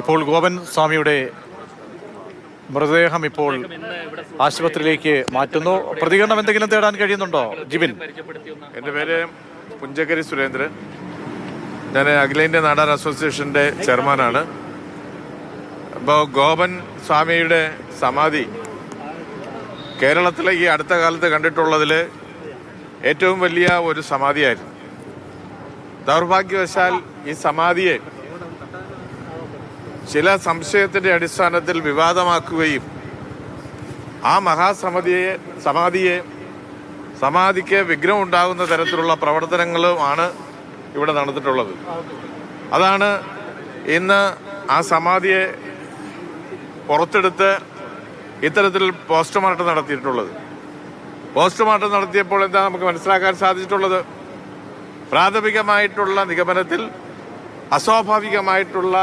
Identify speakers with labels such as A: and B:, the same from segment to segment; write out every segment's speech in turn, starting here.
A: ഇപ്പോൾ ഗോപൻ സ്വാമിയുടെ മൃതദേഹം ഇപ്പോൾ ആശുപത്രിയിലേക്ക് മാറ്റുന്നു. പ്രതികരണം എന്തെങ്കിലും തേടാൻ കഴിയുന്നുണ്ടോ? ജിബിൻ.
B: എന്റെ പേര് പുഞ്ചക്കരി സുരേന്ദ്രൻ. ഞാൻ അഖിലേന്ത്യാ നാടാർ അസോസിയേഷന്റെ ചെയർമാനാണ്. അപ്പോൾ ഗോപൻ സ്വാമിയുടെ സമാധി കേരളത്തിലെ ഈ അടുത്ത കാലത്ത് കണ്ടിട്ടുള്ളതിൽ ഏറ്റവും വലിയ ഒരു സമാധിയായിരുന്നു. ദൗർഭാഗ്യവശാൽ ഈ സമാധിയെ ചില സംശയത്തിന്റെ അടിസ്ഥാനത്തിൽ വിവാദമാക്കുകയും ആ മഹാസമിതിയെ സമാധിയെ സമാധിക്ക് വിഘ്നം ഉണ്ടാകുന്ന തരത്തിലുള്ള പ്രവർത്തനങ്ങളുമാണ് ഇവിടെ നടന്നിട്ടുള്ളത്. അതാണ് ഇന്ന് ആ സമാധിയെ പുറത്തെടുത്ത് ഇത്തരത്തിൽ പോസ്റ്റ്മോർട്ടം നടത്തിയിട്ടുള്ളത്. പോസ്റ്റ്മോർട്ടം നടത്തിയപ്പോൾ എന്താ നമുക്ക് മനസ്സിലാക്കാൻ സാധിച്ചിട്ടുള്ളത്? പ്രാഥമികമായിട്ടുള്ള നിഗമനത്തിൽ അസ്വാഭാവികമായിട്ടുള്ള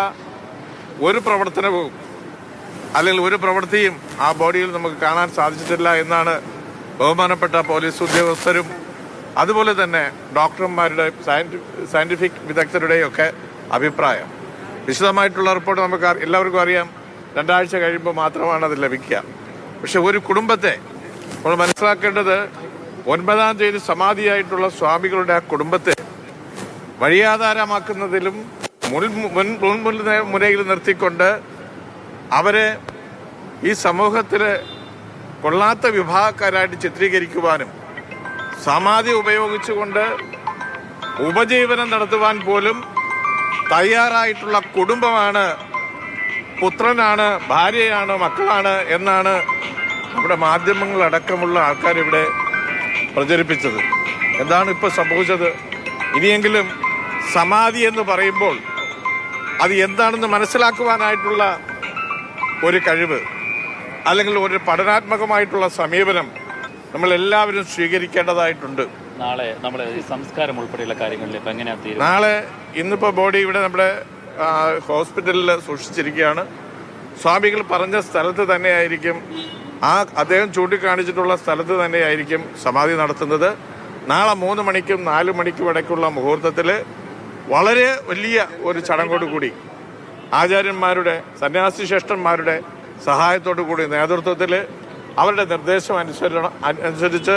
B: ഒരു പ്രവർത്തനവും അല്ലെങ്കിൽ ഒരു പ്രവൃത്തിയും ആ ബോഡിയിൽ നമുക്ക് കാണാൻ സാധിച്ചിട്ടില്ല എന്നാണ് ബഹുമാനപ്പെട്ട പോലീസ് ഉദ്യോഗസ്ഥരും അതുപോലെ തന്നെ ഡോക്ടർമാരുടെ സയന്റിഫിക് വിദഗ്ധരുടെയും ഒക്കെ അഭിപ്രായം. വിശദമായിട്ടുള്ള റിപ്പോർട്ട് നമുക്ക് എല്ലാവർക്കും അറിയാം. രണ്ടാഴ്ച കഴിയുമ്പോൾ മാത്രമാണ് അത് ലഭിക്കുക. പക്ഷെ ഒരു കുടുംബത്തെ നമ്മൾ മനസ്സിലാക്കേണ്ടത് ഒൻപതാം തീയതി സമാധിയായിട്ടുള്ള സ്വാമികളുടെ ആ കുടുംബത്തെ വഴിയാധാരമാക്കുന്നതിലും മുൻ മുൻ മുൻപിൽ മുനയിൽ നിർത്തിക്കൊണ്ട് അവരെ ഈ സമൂഹത്തിൽ കൊള്ളാത്ത വിഭാഗക്കാരായിട്ട് ചിത്രീകരിക്കുവാനും സമാധി ഉപയോഗിച്ചുകൊണ്ട് ഉപജീവനം നടത്തുവാൻ പോലും തയ്യാറായിട്ടുള്ള കുടുംബമാണ് പുത്രനാണ് ഭാര്യയാണ് മക്കളാണ് എന്നാണ് നമ്മുടെ മാധ്യമങ്ങളടക്കമുള്ള ആൾക്കാർ ഇവിടെ പ്രചരിപ്പിച്ചത്. എന്താണ് ഇപ്പോൾ സംഭവിച്ചത്? ഇനിയെങ്കിലും സമാധി എന്ന് പറയുമ്പോൾ അത് എന്താണെന്ന് മനസ്സിലാക്കുവാനായിട്ടുള്ള ഒരു കഴിവ് അല്ലെങ്കിൽ ഒരു പഠനാത്മകമായിട്ടുള്ള സമീപനം നമ്മൾ എല്ലാവരും സ്വീകരിക്കേണ്ടതായിട്ടുണ്ട്.
C: നാളെ നമ്മുടെ സംസ്കാരം ഉൾപ്പെടെയുള്ള കാര്യങ്ങളിൽ ഇപ്പൊ എങ്ങനെയാ
B: നാളെ ഇന്നിപ്പോൾ ബോഡി ഇവിടെ നമ്മുടെ ഹോസ്പിറ്റലിൽ സൂക്ഷിച്ചിരിക്കുകയാണ്. സ്വാമികൾ പറഞ്ഞ സ്ഥലത്ത് തന്നെയായിരിക്കും ആ അദ്ദേഹം ചൂണ്ടിക്കാണിച്ചിട്ടുള്ള സ്ഥലത്ത് തന്നെയായിരിക്കും സമാധി നടത്തുന്നത്. നാളെ മൂന്ന് മണിക്കും നാല് മണിക്കും ഇടയ്ക്കുള്ള മുഹൂർത്തത്തിൽ വളരെ വലിയ ഒരു ചടങ്ങോട് കൂടി ആചാര്യന്മാരുടെ സന്യാസി ശ്രേഷ്ഠന്മാരുടെ സഹായത്തോടു കൂടി നേതൃത്വത്തിൽ അവരുടെ നിർദ്ദേശം അനുസരണം അനുസരിച്ച്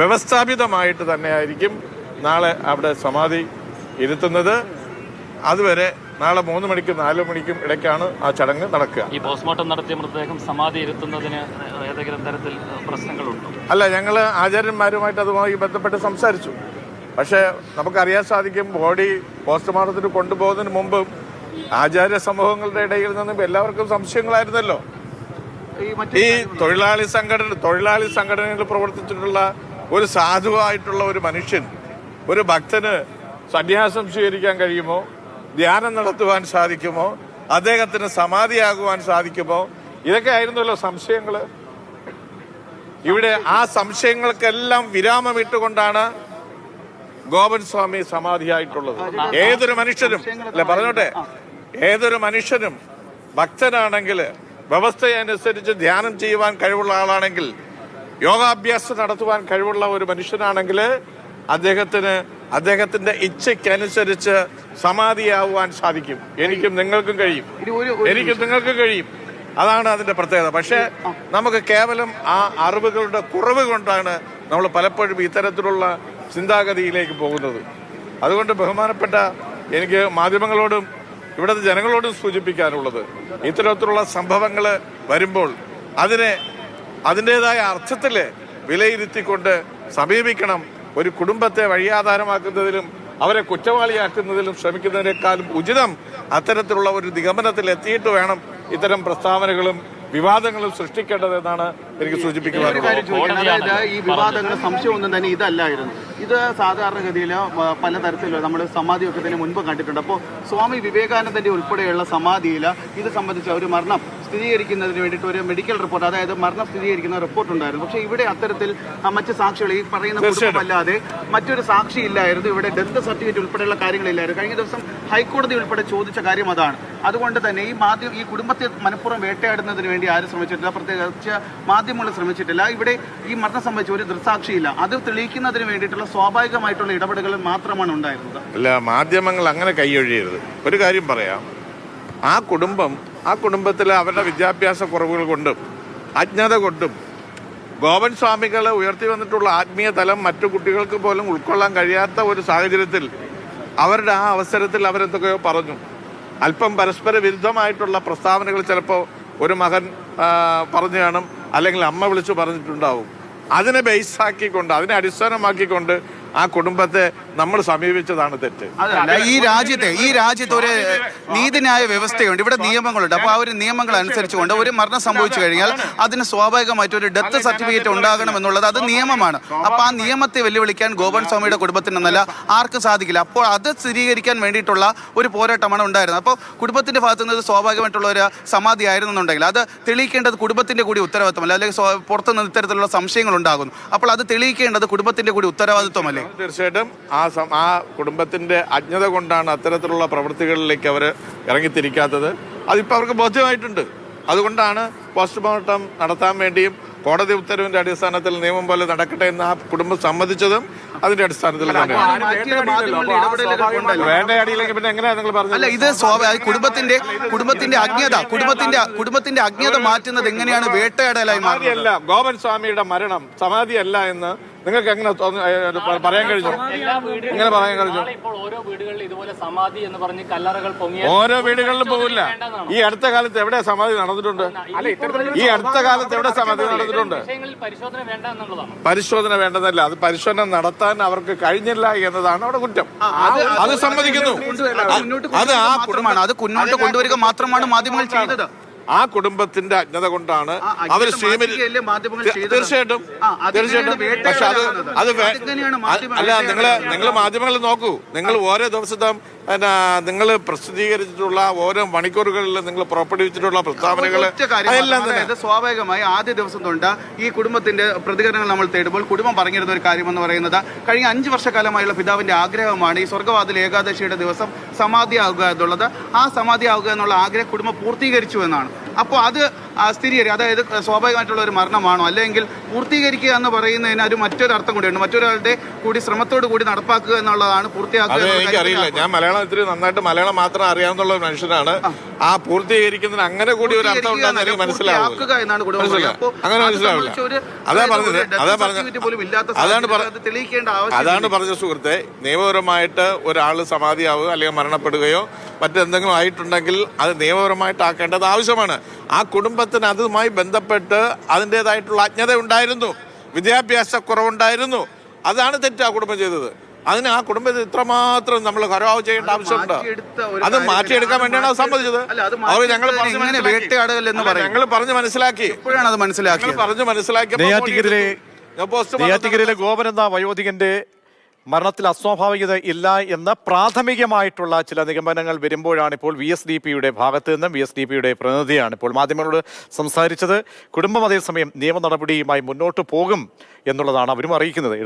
B: വ്യവസ്ഥാപിതമായിട്ട് തന്നെയായിരിക്കും നാളെ അവിടെ സമാധി ഇരുത്തുന്നത്. അതുവരെ നാളെ മൂന്ന് മണിക്കും നാല് മണിക്കും ഇടയ്ക്കാണ് ആ ചടങ്ങ് നടക്കുക.
C: ഈ പോസ്റ്റ്മോർട്ടം നടത്തിയ മൃതദേഹം സമാധി ഇരുത്തുന്നതിന് ഏതെങ്കിലും തരത്തിൽ പ്രശ്നങ്ങളുണ്ടോ?
B: അല്ല ഞങ്ങൾ ആചാര്യന്മാരുമായിട്ട് അതുമായി ബന്ധപ്പെട്ട് സംസാരിച്ചു. പക്ഷേ നമുക്കറിയാൻ സാധിക്കും ബോഡി പോസ്റ്റ്മോർട്ടത്തിന് കൊണ്ടുപോകുന്നതിന് മുമ്പ് ആചാര്യ സമൂഹങ്ങളുടെ ഇടയിൽ നിന്നും എല്ലാവർക്കും സംശയങ്ങളായിരുന്നല്ലോ. ഈ തൊഴിലാളി സംഘടന തൊഴിലാളി സംഘടനയിൽ പ്രവർത്തിച്ചിട്ടുള്ള ഒരു സാധുവായിട്ടുള്ള ഒരു മനുഷ്യൻ ഒരു ഭക്തന് സന്യാസം സ്വീകരിക്കാൻ കഴിയുമോ? ധ്യാനം നടത്തുവാൻ സാധിക്കുമോ? അദ്ദേഹത്തിന് സമാധിയാകുവാൻ സാധിക്കുമോ? ഇതൊക്കെ ആയിരുന്നല്ലോ സംശയങ്ങൾ. ഇവിടെ ആ സംശയങ്ങൾക്കെല്ലാം വിരാമമിട്ടുകൊണ്ടാണ് ഗോപൻ സ്വാമി സമാധിയായിട്ടുള്ളത്. ഏതൊരു മനുഷ്യനും അല്ല പറഞ്ഞോട്ടെ? ഏതൊരു മനുഷ്യനും ഭക്തനാണെങ്കിൽ വ്യവസ്ഥയനുസരിച്ച് ധ്യാനം ചെയ്യുവാൻ കഴിവുള്ള ആളാണെങ്കിൽ യോഗാഭ്യാസം നടത്തുവാൻ കഴിവുള്ള ഒരു മനുഷ്യനാണെങ്കിൽ അദ്ദേഹത്തിന് അദ്ദേഹത്തിന്റെ ഇച്ഛയ്ക്കനുസരിച്ച് സമാധിയാവുവാൻ സാധിക്കും. എനിക്കും നിങ്ങൾക്കും കഴിയും. എനിക്കും നിങ്ങൾക്കും കഴിയും. അതാണ് അതിന്റെ പ്രത്യേകത. പക്ഷേ നമുക്ക് കേവലം ആ അറിവുകളുടെ കുറവ് കൊണ്ടാണ് നമ്മൾ പലപ്പോഴും ഇത്തരത്തിലുള്ള ചിന്താഗതിയിലേക്ക് പോകുന്നത്. അതുകൊണ്ട് ബഹുമാനപ്പെട്ട എനിക്ക് മാധ്യമങ്ങളോടും ഇവിടുത്തെ ജനങ്ങളോടും സൂചിപ്പിക്കാനുള്ളത് ഇത്തരത്തിലുള്ള സംഭവങ്ങൾ വരുമ്പോൾ അതിനെ അതിന്റെതായ അർത്ഥത്തിൽ വിലയിരുത്തിക്കൊണ്ട് സമീപിക്കണം. ഒരു കുടുംബത്തെ വഴിയാധാരമാക്കുന്നതിലും അവരെ കുറ്റവാളിയാക്കുന്നതിലും ശ്രമിക്കുന്നതിനേക്കാളും ഉചിതം അത്തരത്തിലുള്ള ഒരു നിഗമനത്തിൽ എത്തിയിട്ട് വേണം ഇത്തരം പ്രസ്താവനകളും വിവാദങ്ങളും സൃഷ്ടിക്കേണ്ടതെന്നാണ് എനിക്ക് സൂചിപ്പിക്കുവാനുള്ളത്
D: അതായത് ഈ വിവാദങ്ങൾ സംശയമൊന്നും തന്നെ ഇതല്ലായിരുന്നു. ഇത് സാധാരണഗതിയിൽ പലതരത്തിലുള്ള നമ്മൾ സമാധിയൊക്കെ തന്നെ മുൻപ് കണ്ടിട്ടുണ്ട്. അപ്പോൾ സ്വാമി വിവേകാനന്ദന്റെ ഉൾപ്പെടെയുള്ള സമാധിയിൽ ഇത് സംബന്ധിച്ച ഒരു മരണം സ്ഥിരീകരിക്കുന്നതിന് വേണ്ടിയിട്ട് ഒരു മെഡിക്കൽ റിപ്പോർട്ട് അതായത് മരണം സ്ഥിരീകരിക്കുന്ന റിപ്പോർട്ട് ഉണ്ടായിരുന്നു. പക്ഷേ ഇവിടെ അത്തരത്തിൽ മറ്റ് സാക്ഷികൾ ഈ പറയുന്ന കുടുംബമല്ലാതെ മറ്റൊരു സാക്ഷി ഇല്ലായിരുന്നു. ഇവിടെ ഡെത്ത് സർട്ടിഫിക്കറ്റ് ഉൾപ്പെടെയുള്ള കാര്യങ്ങളില്ലായിരുന്നു. കഴിഞ്ഞ ദിവസം ഹൈക്കോടതി ഉൾപ്പെടെ ചോദിച്ച കാര്യം അതാണ്. അതുകൊണ്ട് തന്നെ ഈ മാധ്യമ ഈ കുടുംബത്തെ മനഃപൂർവം വേട്ടയാടുന്നതിന് വേണ്ടി ആരും ശ്രമിച്ചിട്ടില്ല പ്രത്യേകിച്ച് മാധ്യമങ്ങൾ ശ്രമിച്ചിട്ടില്ല. ഇവിടെ ഈ മരണം സംബന്ധിച്ച് ഒരു ദൃസാക്ഷിയില്ല അത് തെളിയിക്കുന്നതിന് വേണ്ടിയിട്ടുള്ള സ്വാഭാവികമായിട്ടുള്ള ഇടപെടലുകൾ മാത്രമാണ് ഉണ്ടായിരുന്നത്.
B: അല്ല മാധ്യമങ്ങൾ അങ്ങനെ കൈയൊഴിയരുത്. ഒരു കാര്യം പറയാം. ആ കുടുംബം ആ കുടുംബത്തിലെ അവരുടെ വിദ്യാഭ്യാസ കുറവുകൾ കൊണ്ടും അജ്ഞത കൊണ്ടും ഗോവൻ സ്വാമികൾ ഉയർത്തി വന്നിട്ടുള്ള ആത്മീയ തലം മറ്റു കുട്ടികൾക്ക് പോലും ഉൾക്കൊള്ളാൻ കഴിയാത്ത ഒരു സാഹചര്യത്തിൽ അവരുടെ ആ അവസരത്തിൽ അവരെന്തൊക്കെയോ പറഞ്ഞു. അല്പം പരസ്പര വിരുദ്ധമായിട്ടുള്ള പ്രസ്താവനകൾ ചിലപ്പോൾ ഒരു മകൻ പറഞ്ഞു കാണും. അല്ലെങ്കിൽ അമ്മ വിളിച്ചു പറഞ്ഞിട്ടുണ്ടാവും. അതിനെ ബേസാക്കിക്കൊണ്ട് അതിനെ അടിസ്ഥാനമാക്കിക്കൊണ്ട് ആ കുടുംബത്തെ നമ്മൾ സമീപിച്ചതാണ് തെറ്റ്.
D: അല്ല ഈ രാജ്യത്തെ ഈ രാജ്യത്ത് ഒരു നീതിന്യായ വ്യവസ്ഥയുണ്ട്. ഇവിടെ നിയമങ്ങളുണ്ട്. അപ്പോൾ ആ ഒരു നിയമങ്ങൾ അനുസരിച്ചുകൊണ്ട് ഒരു മരണം സംഭവിച്ചു കഴിഞ്ഞാൽ അതിന് സ്വാഭാവികമായിട്ട് ഒരു ഡെത്ത് സർട്ടിഫിക്കറ്റ് ഉണ്ടാകണം എന്നുള്ളത് അത് നിയമമാണ്. അപ്പോൾ ആ നിയമത്തെ വെല്ലുവിളിക്കാൻ ഗോപൻ സ്വാമിയുടെ കുടുംബത്തിനെന്നല്ല ആർക്കും സാധിക്കില്ല. അപ്പോൾ അത് സ്ഥിരീകരിക്കാൻ വേണ്ടിയിട്ടുള്ള ഒരു പോരാട്ടമാണ് ഉണ്ടായിരുന്നത്. അപ്പോൾ കുടുംബത്തിന്റെ ഭാഗത്തു നിന്ന് സ്വാഭാവികമായിട്ടുള്ള ഒരു സമാധി ആയിരുന്നുണ്ടെങ്കിൽ അത് തെളിയിക്കേണ്ടത് കുടുംബത്തിന്റെ കൂടി ഉത്തരവാദിത്വമല്ല. അല്ലെങ്കിൽ പുറത്തുനിന്ന് ഇത്തരത്തിലുള്ള സംശയങ്ങൾ ഉണ്ടാകുന്നു. അപ്പോൾ അത് തെളിയിക്കേണ്ടത് കുടുംബത്തിന്റെ കൂടി ഉത്തരവാദിത്വമല്ലേ.
B: തീർച്ചയായിട്ടും ആ സം- ആ കുടുംബത്തിന്റെ അജ്ഞത കൊണ്ടാണ് അത്തരത്തിലുള്ള പ്രവൃത്തികളിലേക്ക് അവർ ഇറങ്ങിത്തിരിക്കാത്തത്. അതിപ്പോൾ അവർക്ക് ബോധ്യമായിട്ടുണ്ട്. അതുകൊണ്ടാണ് പോസ്റ്റ്മോർട്ടം നടത്താൻ വേണ്ടിയും കോടതി ഉത്തരവിന്റെ അടിസ്ഥാനത്തിൽ നിയമം പോലെ നടക്കട്ടെ എന്ന് ആ കുടുംബം സമ്മതിച്ചതും അതിന്റെ അടിസ്ഥാനത്തിൽ പിന്നെ എങ്ങനെയാ നിങ്ങൾ
D: അല്ല ഇത് സ്വാഭാവിക കുടുംബത്തിന്റെ കുടുംബത്തിന്റെ അജ്ഞത കുടുംബത്തിന്റെ കുടുംബത്തിന്റെ അജ്ഞത മാറ്റുന്നത് എങ്ങനെയാണ് വേട്ടയാടലായി
B: മാറിയല്ല ഗോപൻ സ്വാമിയുടെ മരണം സമാധിയല്ല എന്ന് നിങ്ങൾക്ക് എങ്ങനെ പറയാൻ കഴിഞ്ഞു? എങ്ങനെ പറയാൻ കഴിഞ്ഞു?
C: ഇപ്പോൾ ഓരോ വീടുകളിൽ ഇതുപോലെ സമാധി എന്ന് പറഞ്ഞ് കല്ലറകൾ
B: ഓരോ വീടുകളിലും പോകില്ല ഈ അടുത്ത കാലത്ത് എവിടെ സമാധി നടന്നിട്ടുണ്ട്? ഈ അടുത്ത കാലത്ത് എവിടെ സമാധി നടന്നിട്ടുണ്ട്?
C: പരിശോധന വേണ്ട എന്നുള്ളതാണ്
B: പരിശോധന വേണ്ടതല്ല അത് പരിശോധന നടത്താൻ അവർക്ക് കഴിഞ്ഞില്ല എന്നതാണ് അവിടെ കുറ്റം. അത് സമ്മതിക്കുന്നു. അത് ആ
D: കുടുംബമാണ് അത് മുന്നോട്ട് കൊണ്ടുവരിക മാത്രമാണ് മാധ്യമങ്ങൾ ചെയ്തത്.
B: ആ കുടുംബത്തിന്റെ അജ്ഞത കൊണ്ടാണ് അവർ
D: സ്ട്രീമിൽ?
B: തീർച്ചയായിട്ടും. തീർച്ചയായിട്ടും. പക്ഷെ അത് അത് അല്ല നിങ്ങൾ? നിങ്ങൾ മാധ്യമങ്ങളിൽ നോക്കൂ. നിങ്ങൾ ഓരോ ദിവസത്തെ നിങ്ങൾ പ്രസിദ്ധീകരിച്ചിട്ടുള്ള ഓരോ മണിക്കൂറുകളിൽ നിങ്ങൾ പുറപ്പെടുവിച്ചിട്ടുള്ള പ്രസ്താവനകൾ അതെല്ലാം
D: അതായത് സ്വാഭാവികമായി ആദ്യ ദിവസം തൊണ്ട ഈ കുടുംബത്തിന്റെ പ്രതികരണങ്ങൾ നമ്മൾ തേടുമ്പോൾ കുടുംബം പറഞ്ഞിരുന്ന ഒരു കാര്യം എന്ന് പറയുന്നത് കഴിഞ്ഞ അഞ്ച് വർഷക്കാലമായുള്ള പിതാവിന്റെ ആഗ്രഹമാണ് ഈ സ്വർഗവാതിൽ ഏകാദശിയുടെ ദിവസം സമാധിയാവുക എന്നുള്ളത്. ആ സമാധിയാവുക എന്നുള്ള ആഗ്രഹം കുടുംബം പൂർത്തീകരിച്ചു എന്നാണ്. അപ്പോൾ അത് ആ, സ്ഥിരീകരിക്കും. അതായത് സ്വാഭാവികമായിട്ടുള്ള ഒരു മരണമാണോ? അല്ലെങ്കിൽ പൂർത്തീകരിക്കുക എന്ന് പറയുന്നതിന് ഒരു മറ്റൊരു അർത്ഥം കൂടിയുണ്ട്. മറ്റൊരാളുടെ കൂടി ശ്രമത്തോട് കൂടി നടപ്പാക്കുക എന്നുള്ളതാണ് പൂർത്തിയാക്കുക
B: അത് എനിക്കറിയില്ല. ഞാൻ മലയാളം ഇത്തിരി നന്നായിട്ട് മലയാളം മാത്രം അറിയാവുന്ന മനുഷ്യനാണ്. ആ. പൂർത്തീകരിക്കുന്നതിന് അങ്ങനെ കൂടി ഒരു അർത്ഥം എനിക്ക്
D: എന്നാണ് കുടുംബം
B: മനസ്സിലായി. അങ്ങനെ മനസ്സിലാവില്ല. അതാ
D: അതായത്
B: പറഞ്ഞത്. അതാ പറഞ്ഞത്. അതാണ്
D: അത്
B: പറഞ്ഞ സുഹൃത്തെ നിയമപരമായിട്ട് ഒരാൾ സമാധിയാവുക അല്ലെങ്കിൽ മരണപ്പെടുകയോ മറ്റെന്തെങ്കിലും ആയിട്ടുണ്ടെങ്കിൽ അത് നിയമപരമായിട്ട് ആക്കേണ്ടത് ആവശ്യമാണ്. ആ കുടുംബത്തിന് അതുമായി ബന്ധപ്പെട്ട് അതിന്റെതായിട്ടുള്ള അജ്ഞത ഉണ്ടായിരുന്നു വിദ്യാഭ്യാസ കുറവുണ്ടായിരുന്നു. അതാണ് തെറ്റ് ആ കുടുംബം ചെയ്തത്. അതിന് ആ കുടുംബത്തിൽ ഇത്രമാത്രം നമ്മൾ കരാവ് ചെയ്യേണ്ട ആവശ്യമുണ്ട്? അത് മാറ്റിയെടുക്കാൻ വേണ്ടിയാണ് അത് സമ്മതിച്ചത്. അവർ ഞങ്ങൾ? ഞങ്ങൾ പറഞ്ഞ് മനസ്സിലാക്കി. പറഞ്ഞു
A: മനസ്സിലാക്കി ഗോപൻ എന്ന വയോധികന്റെ മരണത്തിൽ അസ്വാഭാവികത ഇല്ല എന്ന പ്രാഥമികമായിട്ടുള്ള ചില നിഗമനങ്ങൾ വരുമ്പോഴാണ് ഇപ്പോൾ വി എസ് ഡി പിയുടെ ഭാഗത്ത് നിന്നും വി എസ് ഡി പിയുടെ പ്രതിനിധിയാണ് ഇപ്പോൾ മാധ്യമങ്ങളോട് സംസാരിച്ചത്. കുടുംബം അതേസമയം നിയമ നടപടിയുമായി മുന്നോട്ട് പോകും എന്നുള്ളതാണ് അവരും അറിയിക്കുന്നത്.